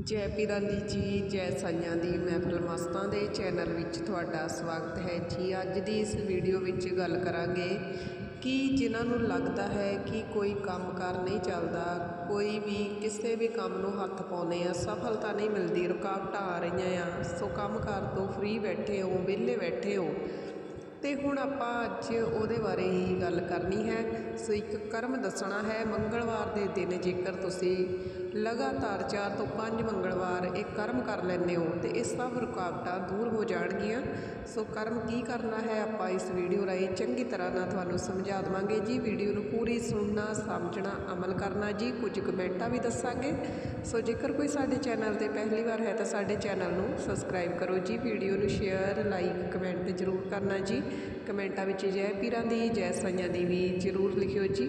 ਜੈ ਪੀਰਾਂ ਦੀ ਜੀ, ਜੈ ਸਾਈਆਂ ਦੀ ਮਹਿਫਲ ਮਸਤਾਂ ਦੇ ਚੈਨਲ ਵਿੱਚ ਤੁਹਾਡਾ ਸਵਾਗਤ ਹੈ ਜੀ। ਅੱਜ ਦੀ ਇਸ ਵੀਡੀਓ ਵਿੱਚ ਗੱਲ ਕਰਾਂਗੇ ਕਿ ਜਿਨ੍ਹਾਂ ਨੂੰ ਲੱਗਦਾ ਹੈ ਕਿ ਕੋਈ ਕੰਮਕਾਰ ਨਹੀਂ ਚੱਲਦਾ, ਕੋਈ ਵੀ ਕਿਸੇ ਵੀ ਕੰਮ ਨੂੰ ਹੱਥ ਪਾਉਂਦੇ ਆ, ਸਫਲਤਾ ਨਹੀਂ ਮਿਲਦੀ, ਰੁਕਾਵਟਾਂ ਆ ਰਹੀਆਂ ਆ, ਸੋ ਕੰਮਕਾਰ ਤੋਂ ਫ੍ਰੀ ਬੈਠੇ ਹੋ, ਵਿਹਲੇ ਬੈਠੇ ਹੋ। ਤੇ ਹੁਣ ਆਪਾਂ ਅੱਜ ਉਹਦੇ ਬਾਰੇ ਹੀ ਗੱਲ ਕਰਨੀ ਹੈ। ਸੋ ਇੱਕ ਕਰਮ ਦੱਸਣਾ ਹੈ, ਮੰਗਲਵਾਰ ਦੇ ਦਿਨ ਜੇਕਰ ਤੁਸੀਂ ਲਗਾਤਾਰ ਚਾਰ ਤੋਂ ਪੰਜ ਮੰਗਲਵਾਰ ਇਹ ਕਰਮ ਕਰ ਲੈਂਦੇ ਹੋ ਤੇ ਇਹ ਸਭ ਰੁਕਾਵਟਾਂ ਦੂਰ ਹੋ ਜਾਣਗੀਆਂ। ਸੋ ਕਰਮ ਕੀ ਕਰਨਾ ਹੈ ਆਪਾਂ ਇਸ ਵੀਡੀਓ ਰਾਹੀਂ ਚੰਗੀ ਤਰ੍ਹਾਂ ਨਾਲ ਤੁਹਾਨੂੰ ਸਮਝਾ ਦੇਵਾਂਗੇ। ਜੀ, ਵੀਡੀਓ ਨੂੰ ਪੂਰੀ ਸੁਣਨਾ, ਸਮਝਣਾ, ਅਮਲ ਕਰਨਾ, ਜੀ, ਕੁਝ ਕਮੈਂਟਾਂ ਵੀ ਦੱਸਾਂਗੇ। ਸੋ ਜੇਕਰ ਕੋਈ ਸਾਡੇ ਚੈਨਲ ਤੇ ਪਹਿਲੀ ਵਾਰ ਹੈ ਤਾਂ ਸਾਡੇ ਚੈਨਲ ਨੂੰ ਸਬਸਕ੍ਰਾਈਬ ਕਰੋ ਜੀ, ਵੀਡੀਓ ਨੂੰ ਸ਼ੇਅਰ, ਲਾਈਕ, ਕਮੈਂਟ ਜ਼ਰੂਰ ਕਰਨਾ ਜੀ। ਕਮੈਂਟਾਂ ਵਿੱਚ ਜੈ ਪੀਰਾਂ ਦੀ, ਜੈ ਸਾਈਆਂ ਦੀ ਵੀ ਜ਼ਰੂਰ ਲਿਖਿਓ ਜੀ।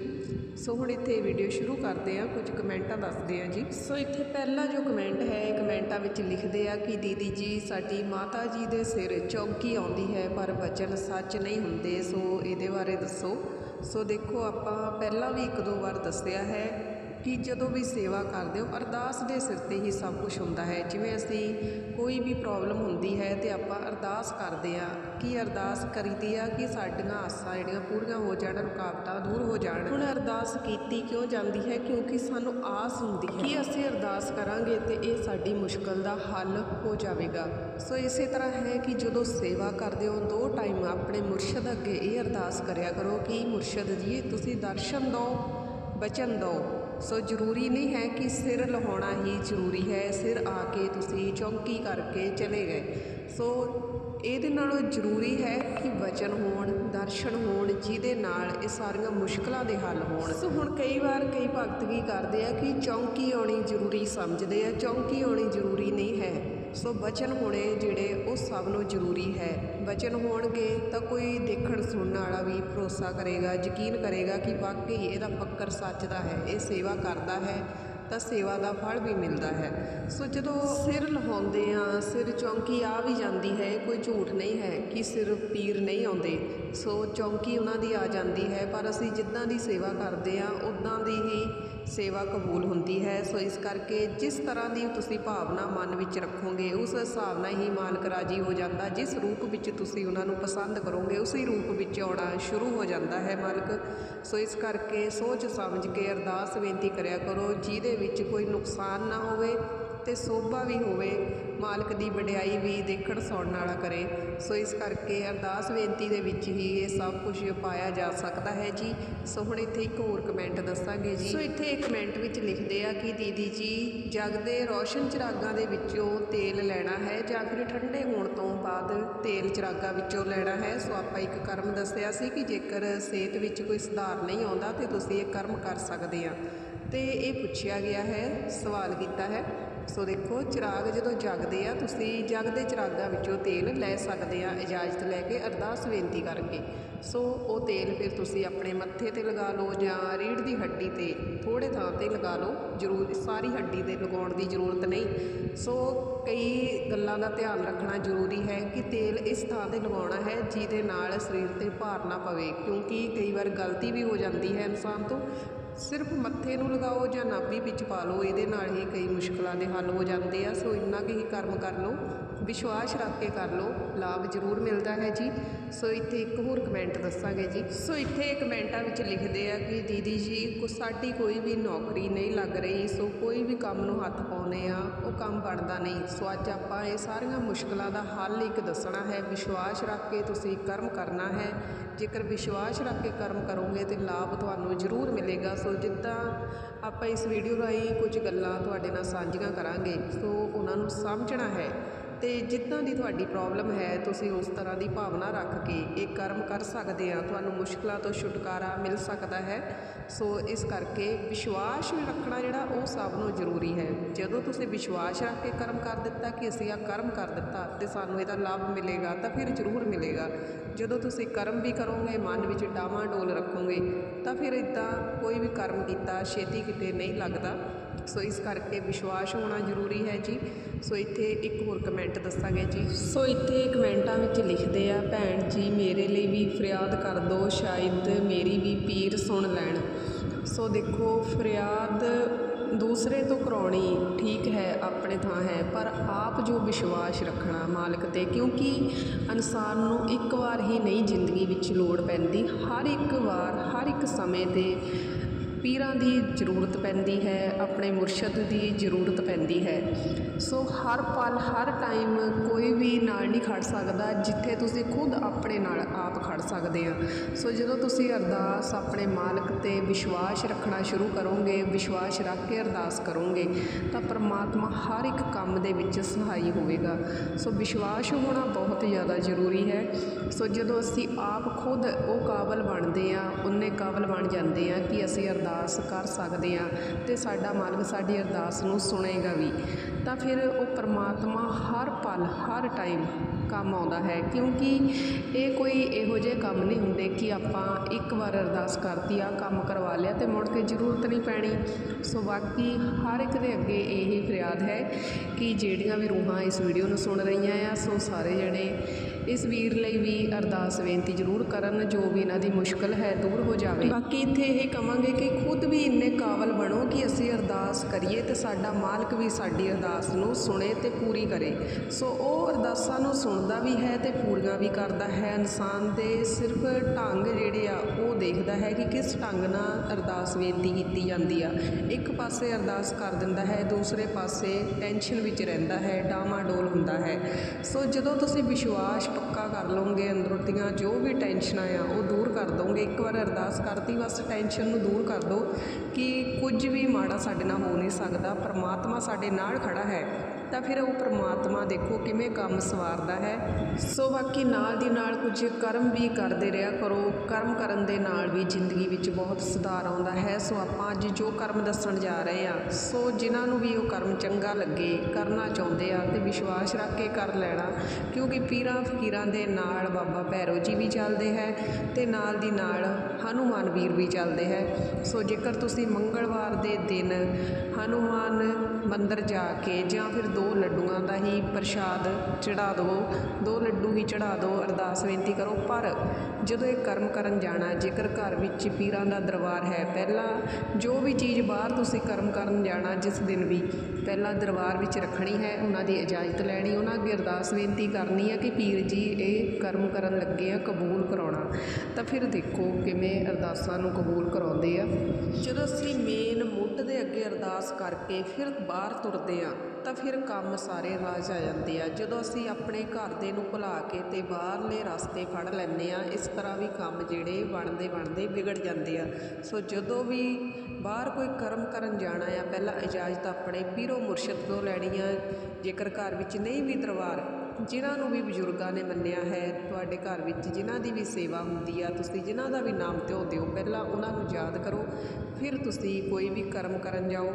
ਸੋ ਹੁਣ ਇੱਥੇ ਵੀਡੀਓ ਸ਼ੁਰੂ ਕਰਦੇ ਆ ਕੁਝ ਕਮੈਂਟਾਂ ਦੱਸਦੇ ਆ ਜੀ। ਸੋ ਇੱਥੇ ਪਹਿਲਾ ਜੋ ਕਮੈਂਟ ਹੈ, ਇਹ ਕਮੈਂਟਾਂ ਵਿੱਚ ਲਿਖਦੇ ਆ ਕਿ ਦੀਦੀ ਜੀ, ਸਾਡੀ ਮਾਤਾ ਜੀ ਦੇ ਸਿਰ ਚੌਕੀ ਆਉਂਦੀ ਹੈ, ਪਰ ਬਚਨ ਸੱਚ ਨਹੀਂ ਹੁੰਦੇ। ਸੋ ਇਹਦੇ ਬਾਰੇ ਦੱਸੋ। ਸੋ ਦੇਖੋ, ਆਪਾਂ ਪਹਿਲਾਂ ਵੀ ਇੱਕ ਦੋ ਵਾਰ ਦੱਸਿਆ ਹੈ ਕਿ ਜਦੋਂ ਵੀ ਸੇਵਾ ਕਰਦੇ ਹੋ, ਅਰਦਾਸ ਦੇ ਸਿਰ ਤੇ ਹੀ ਸਭ ਕੁਝ ਹੁੰਦਾ ਹੈ। ਜਿਵੇਂ ਅਸੀਂ ਕੋਈ ਵੀ ਪ੍ਰੋਬਲਮ ਹੁੰਦੀ ਹੈ ਤੇ ਆਪਾਂ ਅਰਦਾਸ ਕਰਦੇ ਆ ਕਿ ਅਰਦਾਸ ਕਰੀਦੀ ਆ, ਕਿ ਸਾਡੀਆਂ ਆਸਾਂ ਜਿਹੜੀਆਂ ਪੂਰੀਆਂ ਹੋ ਜਾਣ, ਰੁਕਾਵਟਾਂ ਦੂਰ ਹੋ ਜਾਣ। ਹੁਣ ਅਰਦਾਸ ਕੀਤੀ ਕਿਉਂ ਜਾਂਦੀ ਹੈ? ਕਿਉਂਕਿ ਸਾਨੂੰ ਆਸ ਹੁੰਦੀ ਹੈ ਕਿ ਅਸੀਂ ਅਰਦਾਸ ਕਰਾਂਗੇ ਤੇ ਇਹ ਸਾਡੀ ਮੁਸ਼ਕਲ ਦਾ ਹੱਲ ਹੋ ਜਾਵੇਗਾ। ਸੋ ਇਸੇ ਤਰ੍ਹਾਂ ਹੈ ਕਿ ਜਦੋਂ ਸੇਵਾ ਕਰਦੇ ਹੋ, ਦੋ ਟਾਈਮ ਆਪਣੇ ਮੁਰਸ਼ਦ ਅੱਗੇ ਇਹ ਅਰਦਾਸ ਕਰਿਆ ਕਰੋ ਕਿ ਮੁਰਸ਼ਦ ਜੀ, ਤੁਸੀਂ ਦਰਸ਼ਨ ਦਿਓ। ਬਚਨ ਦਿਓ। ਸੋ ਜ਼ਰੂਰੀ ਨਹੀਂ ਹੈ ਕਿ ਸਿਰ ਲਹਾਉਣਾ ਹੀ ਜ਼ਰੂਰੀ ਹੈ। ਸਿਰ ਆ ਕੇ ਤੁਸੀਂ ਚੌਂਕੀ ਕਰਕੇ ਚਲੇ ਗਏ। ਸੋ ਇਹਦੇ ਨਾਲੋਂ ਜ਼ਰੂਰੀ ਹੈ ਕਿ ਵਚਨ ਹੋਣ, ਦਰਸ਼ਨ ਹੋਣ, ਜਿਹਦੇ ਨਾਲ ਇਹ ਸਾਰੀਆਂ ਮੁਸ਼ਕਲਾਂ ਦੇ ਹੱਲ ਹੋਣ। ਸੋ ਹੁਣ ਕਈ ਵਾਰ ਕਈ ਭਗਤ ਕੀ ਕਰਦੇ ਆ ਕਿ ਚੌਂਕੀ ਆਉਣੀ ਜ਼ਰੂਰੀ ਸਮਝਦੇ ਆ। ਚੌਂਕੀ ਆਉਣੀ ਜ਼ਰੂਰੀ ਨਹੀਂ ਹੈ। ਸੋ ਬਚਨ ਹੋਣੇ ਜਿਹੜੇ ਉਹ ਸਭ ਨੂੰ ਜ਼ਰੂਰੀ ਹੈ। ਬਚਨ ਹੋਣਗੇ ਤਾਂ ਕੋਈ ਦੇਖਣ ਸੁਣਨ ਵਾਲਾ ਵੀ ਭਰੋਸਾ ਕਰੇਗਾ, ਯਕੀਨ ਕਰੇਗਾ ਕਿ ਵਾਕਈ ਇਹਦਾ ਫੱਕਰ ਸੱਚ ਦਾ ਹੈ, ਇਹ ਸੇਵਾ ਕਰਦਾ ਹੈ ਤਾਂ ਸੇਵਾ ਦਾ ਫਲ ਵੀ ਮਿਲਦਾ ਹੈ। ਸੋ ਜਦੋਂ ਸਿਰ ਲਹਾਉਂਦੇ ਆ ਸਿਰ ਚੌਂਕੀ ਆ ਵੀ ਜਾਂਦੀ ਹੈ, ਕੋਈ ਝੂਠ ਨਹੀਂ ਹੈ ਕਿ ਸਿਰ ਪੀਰ ਨਹੀਂ ਆਉਂਦੇ। ਸੋ ਚੌਂਕੀ ਉਹਨਾਂ ਦੀ ਆ ਜਾਂਦੀ ਹੈ, ਪਰ ਅਸੀਂ ਜਿੱਦਾਂ ਦੀ ਸੇਵਾ ਕਰਦੇ ਆ ਉਦਾਂ ਦੀ ਹੀ ਸੇਵਾ ਕਬੂਲ ਹੁੰਦੀ ਹੈ। ਸੋ ਇਸ ਕਰਕੇ ਜਿਸ ਤਰ੍ਹਾਂ ਦੀ ਤੁਸੀਂ ਭਾਵਨਾ ਮਨ ਵਿੱਚ ਰੱਖੋਗੇ, ਉਸ ਹਿਸਾਬ ਨਾਲ ਹੀ ਮਾਲਕ ਰਾਜੀ ਹੋ ਜਾਂਦਾ। ਜਿਸ ਰੂਪ ਵਿੱਚ ਤੁਸੀਂ ਉਹਨਾਂ ਨੂੰ ਪਸੰਦ ਕਰੋਗੇ, ਉਸੇ ਰੂਪ ਵਿੱਚ ਆਉਣਾ ਸ਼ੁਰੂ ਹੋ ਜਾਂਦਾ ਹੈ ਮਾਲਕ। ਸੋ ਇਸ ਕਰਕੇ ਸੋਚ ਸਮਝ ਕੇ ਅਰਦਾਸ ਬੇਨਤੀ ਕਰਿਆ ਕਰੋ, ਜਿਹਦੇ ਵਿੱਚ ਕੋਈ ਨੁਕਸਾਨ ਨਾ ਹੋਵੇ ਤੇ ਸੋਭਾ ਵੀ ਹੋਵੇ। ਮਾਲਕ ਦੀ ਵਡਿਆਈ ਵੀ ਦੇਖਣ ਸੁਣਨ ਵਾਲਾ ਕਰੇ। ਸੋ ਇਸ ਕਰਕੇ ਅਰਦਾਸ ਬੇਨਤੀ ਦੇ ਵਿੱਚ ਹੀ ਇਹ ਸਭ ਕੁਝ ਪਾਇਆ ਜਾ ਸਕਦਾ ਹੈ ਜੀ। ਸੋ ਹੁਣ ਇੱਥੇ ਇੱਕ ਹੋਰ ਕਮੈਂਟ ਦੱਸਾਂਗੇ ਜੀ। ਸੋ ਇੱਥੇ ਇੱਕ ਕਮੈਂਟ ਵਿੱਚ ਲਿਖਦੇ ਆ ਕਿ ਦੀਦੀ ਜੀ, ਜਗ ਦੇ ਰੋਸ਼ਨ ਚਿਰਾਗਾਂ ਦੇ ਵਿੱਚੋਂ ਤੇਲ ਲੈਣਾ ਹੈ ਜਾਂ ਫਿਰ ਠੰਡੇ ਹੋਣ ਤੋਂ ਬਾਅਦ ਤੇਲ ਚਿਰਾਗਾਂ ਵਿੱਚੋਂ ਲੈਣਾ ਹੈ? ਸੋ ਆਪਾਂ ਇੱਕ ਕਰਮ ਦੱਸਿਆ ਸੀ ਕਿ ਜੇਕਰ ਸਿਹਤ ਵਿੱਚ ਕੋਈ ਸੁਧਾਰ ਨਹੀਂ ਆਉਂਦਾ ਤੇ ਤੁਸੀਂ ਇਹ ਕਰਮ ਕਰ ਸਕਦੇ ਆ। ਤੇ ਇਹ ਪੁੱਛਿਆ ਗਿਆ ਹੈ, ਸਵਾਲ ਕੀਤਾ ਹੈ ਸੋ ਦੇਖੋ, ਚਿਰਾਗ ਜਦੋਂ ਜਗਦੇ ਆ, ਤੁਸੀਂ ਜਗਦੇ ਚਿਰਾਗਾਂ ਵਿੱਚੋਂ ਤੇਲ ਲੈ ਸਕਦੇ ਆ, ਇਜਾਜ਼ਤ ਲੈ ਕੇ ਅਰਦਾਸ ਬੇਨਤੀ ਕਰਕੇ। ਸੋ ਉਹ ਤੇਲ ਫਿਰ ਤੁਸੀਂ ਆਪਣੇ ਮੱਥੇ ਤੇ ਲਗਾ ਲਓ ਜਾਂ ਰੀੜ ਦੀ ਹੱਡੀ ਤੇ ਥੋੜੇ ਥਾਂ ਤੇ ਲਗਾ ਲਓ। ਜ਼ਰੂਰ, ਸਾਰੀ ਹੱਡੀ ਤੇ ਲਗਾਉਣ ਦੀ ਜ਼ਰੂਰਤ ਨਹੀਂ। ਸੋ ਕਈ ਗੱਲਾਂ ਦਾ ਧਿਆਨ ਰੱਖਣਾ ਜ਼ਰੂਰੀ ਹੈ ਕਿ ਤੇਲ ਇਸ ਥਾਂ ਤੇ ਲਗਾਉਣਾ ਹੈ ਜਿਹਦੇ ਨਾਲ ਸਰੀਰ ਤੇ ਭਾਰ ਨਾ ਪਵੇ, ਕਿਉਂਕਿ ਕਈ ਵਾਰ ਗਲਤੀ ਵੀ ਹੋ ਜਾਂਦੀ ਹੈ ਇਨਸਾਨ ਤੋਂ। ਸਿਰਫ ਮੱਥੇ ਨੂੰ ਲਗਾਓ ਜਾਂ ਨਾਭੀ ਵਿੱਚ ਪਾ ਲਓ, ਇਹਦੇ ਨਾਲ ਹੀ ਕਈ ਮੁਸ਼ਕਲਾਂ ਦੇ ਹੱਲ ਹੋ ਜਾਂਦੇ ਆ। ਸੋ ਇੰਨਾ ਕੁ ਹੀ ਕਰਮ ਕਰ ਲਓ। ਵਿਸ਼ਵਾਸ ਰੱਖ ਕੇ ਕਰ ਲਓ, ਲਾਭ ਜ਼ਰੂਰ ਮਿਲਦਾ ਹੈ ਜੀ। ਸੋ ਇੱਥੇ ਇੱਕ ਹੋਰ ਕਮੈਂਟ ਦੱਸਾਂਗੇ ਜੀ। ਸੋ ਇੱਥੇ ਕਮੈਂਟਾਂ ਵਿੱਚ ਲਿਖਦੇ ਆ ਕਿ ਦੀਦੀ ਜੀ, ਕੋ, ਸਾਡੀ ਕੋਈ ਵੀ ਨੌਕਰੀ ਨਹੀਂ ਲੱਗ ਰਹੀ, ਸੋ ਕੋਈ ਵੀ ਕੰਮ ਨੂੰ ਹੱਥ ਪਾਉਨੇ ਆ, ਉਹ ਕੰਮ ਬਣਦਾ ਨਹੀਂ। ਸੋ ਅੱਜ ਆਪਾਂ ਇਹ ਸਾਰੀਆਂ ਮੁਸ਼ਕਲਾਂ ਦਾ ਹੱਲ ਇੱਕ ਦੱਸਣਾ ਹੈ। ਵਿਸ਼ਵਾਸ ਰੱਖ ਕੇ ਤੁਸੀਂ ਕਰਮ ਕਰਨਾ ਹੈ। ਜੇਕਰ ਵਿਸ਼ਵਾਸ ਰੱਖ ਕੇ ਕਰਮ ਕਰੋਗੇ ਤੇ ਲਾਭ ਤੁਹਾਨੂੰ ਜ਼ਰੂਰ ਮਿਲੇਗਾ। ਸੋ ਜਿੱਦਾਂ ਆਪਾਂ ਇਸ ਵੀਡੀਓ ਰਾਹੀਂ ਕੁਝ ਗੱਲਾਂ ਤੁਹਾਡੇ ਨਾਲ ਸਾਂਝੀਆਂ ਕਰਾਂਗੇ, ਸੋ ਉਹਨਾਂ ਨੂੰ ਸਮਝਣਾ ਹੈ। ਅਤੇ ਜਿੱਦਾਂ ਦੀ ਤੁਹਾਡੀ ਪ੍ਰੋਬਲਮ ਹੈ, ਤੁਸੀਂ ਉਸ ਤਰ੍ਹਾਂ ਦੀ ਭਾਵਨਾ ਰੱਖ ਕੇ ਇਹ ਕਰਮ ਕਰ ਸਕਦੇ ਆ, ਤੁਹਾਨੂੰ ਮੁਸ਼ਕਲਾਂ ਤੋਂ ਛੁਟਕਾਰਾ ਮਿਲ ਸਕਦਾ ਹੈ। ਸੋ ਇਸ ਕਰਕੇ ਵਿਸ਼ਵਾਸ ਰੱਖਣਾ ਜਿਹੜਾ, ਉਹ ਸਭ ਨੂੰ ਜ਼ਰੂਰੀ ਹੈ। ਜਦੋਂ ਤੁਸੀਂ ਵਿਸ਼ਵਾਸ ਰੱਖ ਕੇ ਕਰਮ ਕਰ ਦਿੱਤਾ ਕਿ ਅਸੀਂ ਆ ਕਰਮ ਕਰ ਦਿੱਤਾ ਤੇ ਸਾਨੂੰ ਇਹਦਾ ਲਾਭ ਮਿਲੇਗਾ, ਤਾਂ ਫਿਰ ਜ਼ਰੂਰ ਮਿਲੇਗਾ। ਜਦੋਂ ਤੁਸੀਂ ਕਰਮ ਵੀ ਕਰੋਗੇ, ਮਨ ਵਿੱਚ ਡਾਵਾਂ ਡੋਲ ਰੱਖੋਗੇ, ਤਾਂ ਫਿਰ ਇਦਾਂ ਕੋਈ ਵੀ ਕਰਮ ਕੀਤਾ, ਛੇਤੀ ਕਿਤੇ ਨਹੀਂ ਲੱਗਦਾ। ਸੋ ਇਸ ਕਰਕੇ ਵਿਸ਼ਵਾਸ ਹੋਣਾ ਜ਼ਰੂਰੀ ਹੈ ਜੀ। ਸੋ ਇੱਥੇ ਇੱਕ ਹੋਰ ਕਮੈਂਟ ਦੱਸਾਂਗੇ ਜੀ। ਸੋ ਇੱਥੇ ਕਮੈਂਟਾਂ ਵਿੱਚ ਲਿਖਦੇ ਆ, ਭੈਣ ਜੀ, ਮੇਰੇ ਲਈ ਵੀ ਫਰਿਆਦ ਕਰ ਦਿਓ ਸ਼ਾਇਦ ਮੇਰੀ ਵੀ ਪੀਰ ਸੁਣ ਲੈਣ। ਸੋ ਦੇਖੋ, ਫਰਿਆਦ ਦੂਸਰੇ ਤੋਂ ਕਰਾਉਣੀ ਠੀਕ ਹੈ, ਆਪਣੇ ਥਾਂ ਹੈ, ਪਰ ਆਪ ਜੋ ਵਿਸ਼ਵਾਸ ਰੱਖਣਾ ਮਾਲਕ ਤੇ, ਕਿਉਂਕਿ ਇਨਸਾਨ ਨੂੰ ਇੱਕ ਵਾਰ ਹੀ ਨਹੀਂ ਜ਼ਿੰਦਗੀ ਵਿੱਚ ਲੋੜ ਪੈਂਦੀ। ਹਰ ਇੱਕ ਵਾਰ, ਹਰ ਇੱਕ ਸਮੇਂ ਤੇ ਪੀਰਾਂ ਦੀ ਜ਼ਰੂਰਤ ਪੈਂਦੀ ਹੈ, ਆਪਣੇ ਮੁਰਸ਼ਦ ਦੀ ਜ਼ਰੂਰਤ ਪੈਂਦੀ ਹੈ। ਸੋ ਹਰ ਪਲ, ਹਰ ਟਾਈਮ ਕੋਈ ਵੀ ਨਾਲ ਨਹੀਂ ਖੜ੍ਹ ਸਕਦਾ, ਜਿੱਥੇ ਤੁਸੀਂ ਖੁਦ ਆਪਣੇ ਨਾਲ ਆਪ ਖੜ੍ਹ ਸਕਦੇ ਆ। ਸੋ ਜਦੋਂ ਤੁਸੀਂ ਅਰਦਾਸ ਆਪਣੇ ਮਾਲਕ ਤੇ ਵਿਸ਼ਵਾਸ ਰੱਖਣਾ ਸ਼ੁਰੂ ਕਰੋਗੇ, ਵਿਸ਼ਵਾਸ ਰੱਖ ਕੇ ਅਰਦਾਸ ਕਰੋਗੇ, ਤਾਂ ਪਰਮਾਤਮਾ ਹਰ ਇੱਕ ਕੰਮ ਦੇ ਵਿੱਚ ਸਹਾਈ ਹੋਵੇਗਾ। ਸੋ ਵਿਸ਼ਵਾਸ ਹੋਣਾ ਬਹੁਤ ਜ਼ਿਆਦਾ ਜ਼ਰੂਰੀ ਹੈ। ਸੋ ਜਦੋਂ ਅਸੀਂ ਆਪ ਖੁਦ ਉਹ ਕਾਬਲ ਬਣਦੇ ਆ ਉਨੇ ਕਾਬਲ ਬਣ ਜਾਂਦੇ ਆ ਕਿ ਅਸੀਂ ਅਰਦਾਸ ਅਰਦਾਸ ਕਰ ਸਕਦੇ ਹਾਂ ਤੇ ਸਾਡਾ ਮਾਲਕ ਸਾਡੀ ਅਰਦਾਸ ਨੂੰ ਸੁਣੇਗਾ ਵੀ। ਤਾਂ ਫਿਰ ਉਹ ਪਰਮਾਤਮਾ ਹਰ ਪਲ, ਹਰ ਟਾਈਮ ਕੰਮ ਆਉਂਦਾ ਹੈ, ਕਿਉਂਕਿ ਇਹ ਕੋਈ ਇਹੋ ਜਿਹੇ ਕੰਮ ਨਹੀਂ ਹੁੰਦੇ ਕਿ ਆਪਾਂ ਇੱਕ ਵਾਰ ਅਰਦਾਸ ਕਰਤੀ ਆ ਕੰਮ ਕਰਵਾ ਲਿਆ ਤੇ ਮੁੜ ਕੇ ਜ਼ਰੂਰਤ ਨਹੀਂ ਪੈਣੀ। ਸੋ ਬਾਕੀ ਹਰ ਇੱਕ ਦੇ ਅੱਗੇ ਇਹੀ ਫਰਿਆਦ ਹੈ ਕਿ ਜਿਹੜੀਆਂ ਵੀ ਰੂਹਾਂ ਇਸ ਵੀਡੀਓ ਨੂੰ ਸੁਣ ਰਹੀਆਂ ਆ, ਸੋ ਸਾਰੇ ਜਣੇ ਇਸ ਵੀਰ ਲਈ ਵੀ ਅਰਦਾਸ ਬੇਨਤੀ ਜ਼ਰੂਰ ਕਰਨ ਜੋ ਵੀ ਇਹਨਾਂ ਦੀ ਮੁਸ਼ਕਲ ਹੈ ਦੂਰ ਹੋ ਜਾਵੇ। ਬਾਕੀ ਇੱਥੇ ਇਹ ਕਵਾਂਗੇ ਕਿ ਖੁਦ ਵੀ ਇੰਨੇ ਕਾਬਲ ਬਣੋ ਕਿ ਅਸੀਂ ਅਰਦਾਸ ਕਰੀਏ ਤੇ ਸਾਡਾ ਮਾਲਕ ਵੀ ਸਾਡੀ ਅਰਦਾਸ ਨੂੰ ਸੁਣੇ ਤੇ ਪੂਰੀ ਕਰੇ। ਸੋ ਉਹ ਅਰਦਾਸਾਂ ਨੂੰ ਸੁਣਦਾ ਵੀ ਹੈ ਤੇ ਪੂਰੀਆਂ ਵੀ ਕਰਦਾ ਹੈ। ਇਨਸਾਨ ਦੇ ਸਿਰਫ ਢੰਗ ਜਿਹੜੇ ਆ, ਉਹ ਦੇਖਦਾ ਹੈ ਕਿ ਕਿਸ ਢੰਗ ਨਾਲ ਅਰਦਾਸ ਬੇਨਤੀ ਕੀਤੀ ਜਾਂਦੀ ਆ। ਇੱਕ ਪਾਸੇ ਅਰਦਾਸ ਕਰ ਦਿੰਦਾ ਹੈ, ਦੂਸਰੇ ਪਾਸੇ ਟੈਨਸ਼ਨ ਵਿੱਚ ਰਹਿੰਦਾ ਹੈ ਡਾਮਾਡੋਲ ਹੁੰਦਾ ਹੈ। ਸੋ ਜਦੋਂ ਤੁਸੀਂ ਵਿਸ਼ਵਾਸ ਪੱਕਾ ਕਰ ਲਓਗੇ ਅੰਦਰੋਂ ਦੀਆਂ ਜੋ ਵੀ ਟੈਨਸ਼ਨਾਂ ਆ, ਉਹ ਦੂਰ ਕਰ ਦੋਗੇ ਇੱਕ ਵਾਰ ਅਰਦਾਸ ਕਰਤੀ, ਬਸ ਟੈਨਸ਼ਨ ਨੂੰ ਦੂਰ ਕਰ ਦਿਓ ਕਿ ਕੁਝ ਵੀ ਮਾੜਾ ਸਾਡੇ ਨਾਲ ਹੋ ਨਹੀਂ ਸਕਦਾ, ਪਰਮਾਤਮਾ ਸਾਡੇ ਨਾਲ ਖੜਾ ਹੈ। ਤਾਂ ਫਿਰ ਉਹ ਪ੍ਰਮਾਤਮਾ ਦੇਖੋ ਕਿਵੇਂ ਕੰਮ ਸਵਾਰਦਾ ਹੈ। ਸੋ ਬਾਕੀ ਨਾਲ ਦੀ ਨਾਲ ਕੁਝ ਕਰਮ ਵੀ ਕਰਦੇ ਰਿਹਾ ਕਰੋ। ਕਰਮ ਕਰਨ ਦੇ ਨਾਲ ਵੀ ਜ਼ਿੰਦਗੀ ਵਿੱਚ ਬਹੁਤ ਸੁਧਾਰ ਆਉਂਦਾ ਹੈ। ਸੋ ਆਪਾਂ ਅੱਜ ਜੋ ਕਰਮ ਦੱਸਣ ਜਾ ਰਹੇ ਆ ਸੋ ਜਿਨ੍ਹਾਂ ਨੂੰ ਵੀ ਉਹ ਕਰਮ ਚੰਗਾ ਲੱਗੇ, ਕਰਨਾ ਚਾਹੁੰਦੇ ਆ ਤੇ ਵਿਸ਼ਵਾਸ ਰੱਖ ਕੇ ਕਰ ਲੈਣਾ, ਕਿਉਂਕਿ ਪੀਰਾਂ ਫਕੀਰਾਂ ਦੇ ਨਾਲ ਬਾਬਾ ਭੈਰੋ ਜੀ ਵੀ ਚੱਲਦੇ ਹੈ ਤੇ ਨਾਲ ਦੀ ਨਾਲ ਹਨੂਮਾਨ ਵੀਰ ਵੀ ਚੱਲਦੇ ਹੈ। ਸੋ ਜੇਕਰ ਤੁਸੀਂ ਮੰਗਲਵਾਰ ਦੇ ਦਿਨ ਹਨੂਮਾਨ ਮੰਦਰ ਜਾ ਕੇ ਜਾਂ ਫਿਰ ਦੋ ਲੱਡੂਆਂ ਦਾ ਹੀ ਪ੍ਰਸ਼ਾਦ ਚੜਾ ਦਿਓ ਦੋ ਲੱਡੂ ਹੀ ਚੜਾ ਦਿਓ ਅਰਦਾਸ ਬੇਨਤੀ ਕਰੋ। ਪਰ ਜਦੋਂ ਇਹ ਕਰਮ ਕਰਨ ਜਾਣਾ, ਜੇਕਰ ਘਰ ਵਿੱਚ ਪੀਰਾਂ ਦਾ ਦਰਬਾਰ ਹੈ, ਪਹਿਲਾਂ ਜੋ ਵੀ ਚੀਜ਼ ਬਾਹਰ ਤੁਸੀਂ ਕਰਮ ਕਰਨ ਜਾਣਾ, ਜਿਸ ਦਿਨ ਵੀ ਪਹਿਲਾਂ ਦਰਬਾਰ ਵਿੱਚ ਰੱਖਣੀ ਹੈ, ਉਹਨਾਂ ਦੀ ਇਜਾਜ਼ਤ ਲੈਣੀ, ਉਹਨਾਂ ਅੱਗੇ ਅਰਦਾਸ ਬੇਨਤੀ ਕਰਨੀ ਹੈ ਕਿ ਪੀਰ ਜੀ, ਇਹ ਕਰਮ ਕਰਨ ਲੱਗੇ ਆ, ਕਬੂਲ ਕਰਾਉਣਾ। ਤਾਂ ਫਿਰ ਦੇਖੋ ਕਿਵੇਂ ਅਰਦਾਸਾਂ ਨੂੰ ਕਬੂਲ ਕਰਾਉਂਦੇ ਆ। ਜਦੋਂ ਅਸੀਂ ਮੇਨ ਮੁੱਢ ਦੇ ਅੱਗੇ ਅਰਦਾਸ ਕਰਕੇ ਫਿਰ ਬਾਹਰ ਤੁਰਦੇ ਹਾਂ, ਤਾਂ ਫਿਰ ਕੰਮ ਸਾਰੇ ਰਾਜ ਆ ਜਾਂਦੇ ਆ। ਜਦੋਂ ਅਸੀਂ ਆਪਣੇ ਘਰ ਦੇ ਨੂੰ ਭੁਲਾ ਕੇ ਤੇ ਬਾਹਰਲੇ ਰਸਤੇ ਫੜ ਲੈਂਦੇ ਆ ਇਸ ਤਰ੍ਹਾਂ ਵੀ ਕੰਮ ਜਿਹੜੇ ਬਣਦੇ ਬਣਦੇ ਵਿਗੜ ਜਾਂਦੇ ਆ। ਸੋ ਜਦੋਂ ਵੀ ਬਾਹਰ ਕੋਈ ਕਰਮ ਕਰਨ ਜਾਣਾ ਆ, ਪਹਿਲਾਂ ਇਜਾਜ਼ਤ ਆਪਣੇ ਪੀਰੋ ਮੁਰਸ਼ਿਦ ਤੋਂ ਲੈਣੀ ਆ। ਜੇਕਰ ਘਰ ਵਿੱਚ ਨਹੀਂ ਵੀ ਦਰਬਾਰ, ਜਿਨ੍ਹਾਂ ਨੂੰ ਵੀ ਬਜ਼ੁਰਗਾਂ ਨੇ ਮੰਨਿਆ ਹੈ, ਤੁਹਾਡੇ ਘਰ ਵਿੱਚ ਜਿਨ੍ਹਾਂ ਦੀ ਵੀ ਸੇਵਾ ਹੁੰਦੀ ਆ, ਤੁਸੀਂ ਜਿਨ੍ਹਾਂ ਦਾ ਵੀ ਨਾਮ ਧਿਆਉਂਦੇ ਹੋ ਪਹਿਲਾਂ ਉਹਨਾਂ ਨੂੰ ਯਾਦ ਕਰੋ। ਫਿਰ ਤੁਸੀਂ ਕੋਈ ਵੀ ਕਰਮ ਕਰਨ ਜਾਓ।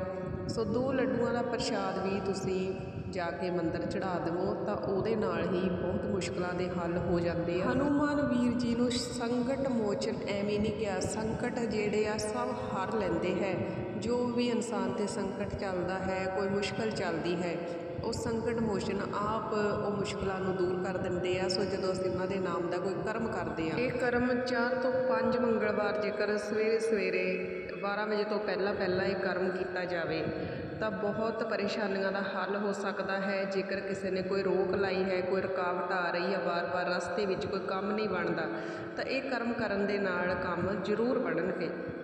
ਸੋ ਦੋ ਲੱਡੂਆਂ ਦਾ ਪ੍ਰਸ਼ਾਦ ਵੀ ਤੁਸੀਂ ਜਾ ਕੇ ਮੰਦਰ ਚੜਾ ਦੇਵੋ, ਤਾਂ ਉਹਦੇ ਨਾਲ ਹੀ ਬਹੁਤ ਮੁਸ਼ਕਲਾਂ ਦੇ ਹੱਲ ਹੋ ਜਾਂਦੇ ਆ। ਹਨੂਮਾਨ ਵੀਰ ਜੀ ਨੂੰ ਸੰਕਟ ਮੋਚਨ ਐਵੇਂ ਨਹੀਂ ਕਿਹਾ, ਸੰਕਟ ਜਿਹੜੇ ਆ ਸਭ ਹਰ ਲੈਂਦੇ ਹੈ। ਜੋ ਵੀ ਇਨਸਾਨ ਤੇ ਸੰਕਟ ਚੱਲਦਾ ਹੈ, ਕੋਈ ਮੁਸ਼ਕਲ ਚੱਲਦੀ ਹੈ ਉਹ ਸੰਕਟ ਮੋਚਨ ਆਪ ਉਹ ਮੁਸ਼ਕਲਾਂ ਨੂੰ ਦੂਰ ਕਰ ਦਿੰਦੇ ਆ। ਸੋ ਜਦੋਂ ਅਸੀਂ ਉਹਨਾਂ ਦੇ ਨਾਮ ਦਾ ਕੋਈ ਕਰਮ ਕਰਦੇ ਆ। ਇਹ ਕਰਮ 4 ਤੋਂ 5 ਮੰਗਲਵਾਰ ਜੇਕਰ ਸਵੇਰੇ ਸਵੇਰੇ 12 ਵਜੇ ਤੋਂ ਪਹਿਲਾਂ ਪਹਿਲਾਂ ਇਹ ਕਰਮ ਕੀਤਾ ਜਾਵੇ, ਤਾਂ ਬਹੁਤ ਪਰੇਸ਼ਾਨੀਆਂ ਦਾ ਹੱਲ ਹੋ ਸਕਦਾ ਹੈ। ਜੇਕਰ ਕਿਸੇ ਨੇ ਕੋਈ ਰੋਕ ਲਾਈ ਹੈ, ਕੋਈ ਰੁਕਾਵਟ ਆ ਰਹੀ ਹੈ ਵਾਰ-ਵਾਰ ਰਸਤੇ ਵਿੱਚ ਕੋਈ ਕੰਮ ਨਹੀਂ ਬਣਦਾ, ਤਾਂ ਇਹ ਕਰਮ ਕਰਨ ਦੇ ਨਾਲ ਕੰਮ ਜ਼ਰੂਰ ਬਣਨਗੇ।